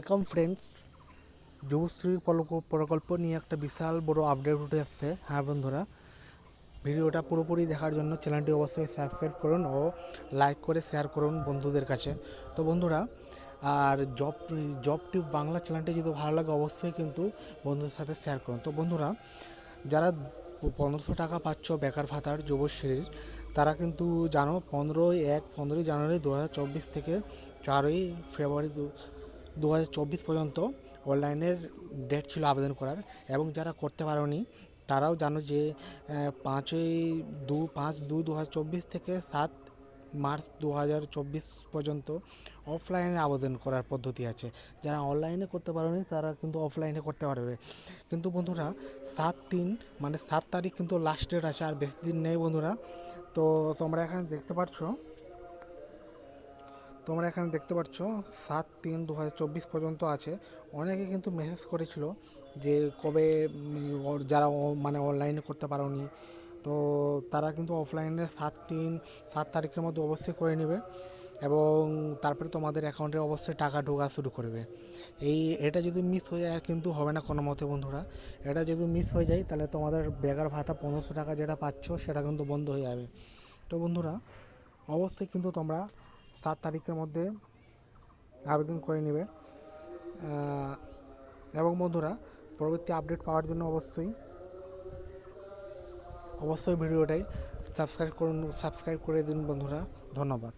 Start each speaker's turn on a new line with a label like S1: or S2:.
S1: Welcome friends Yuvashree প্রকল্প- নিয়ে একটা বিশাল বড় আপডেট উঠে আসছে হ্যাঁ বন্ধুরা ভিডিওটা পুরোপুরি দেখার জন্য চ্যানেলটি অবশ্যই সাবস্ক্রাইব করুন ও লাইক করে শেয়ার করুন বন্ধুদের কাছে তো বন্ধুরা আর জব জব টিপ বাংলা চ্যানেলটি যদি ভালো লাগে অবশ্যই কিন্তু বন্ধুদের সাথে শেয়ার করুন তো বন্ধুরা যারা পনেরোশো টাকা পাচ্ছ বেকার ভাতার যুবশ্রীর, তারা কিন্তু জানো পনেরোই এক, পনেরোই জানুয়ারি দু হাজার চব্বিশ থেকে চারই ফেব্রুয়ারি দু পর্যন্ত অনলাইনের ডেট ছিল আবেদন করার এবং যারা করতে পারোনি, তারাও জানো যে পাঁচই দু, পাঁচ দু দু থেকে সাত মার্চ দু হাজার চব্বিশ পর্যন্ত অফলাইনে আবেদন করার পদ্ধতি আছে। যারা অনলাইনে করতে পারোনি, তারা কিন্তু অফলাইনে করতে পারবে। কিন্তু বন্ধুরা, সাত তিন মানে সাত তারিখ কিন্তু লাস্ট ডেট আছে, আর বেশি দিন নেই বন্ধুরা। তো তোমরা এখানে দেখতে পাচ্ছ তোমরা এখানে দেখতে পাচ্ছ, সাত তিন দু পর্যন্ত আছে। অনেকে কিন্তু মেসেজ করেছিল যে কবে যারা মানে অনলাইনে করতে পারোনি। তো তারা কিন্তু অফলাইনে সাত তিন, সাত তারিখের মধ্যে অবশ্যই করে নেবে এবং তারপরে তোমাদের অ্যাকাউন্টে অবশ্যই টাকা ঢোকা শুরু করবে। এই, এটা যদি মিস হয়ে যায় কিন্তু হবে না কোনো মতে বন্ধুরা। এটা যদি মিস হয়ে যায়, তাহলে তোমাদের বেকার ভাতা পনেরোশো টাকা যেটা পাচ্ছ, সেটা কিন্তু বন্ধ হয়ে যাবে। তো বন্ধুরা, অবশ্যই কিন্তু তোমরা সাত তারিখের মধ্যে আবেদন করে নেবে। এবং বন্ধুরা, পরবর্তী আপডেট পাওয়ার জন্য অবশ্যই অবশ্যই ভিডিওটাই সাবস্ক্রাইব করুন সাবস্ক্রাইব করে দিন বন্ধুরা। ধন্যবাদ।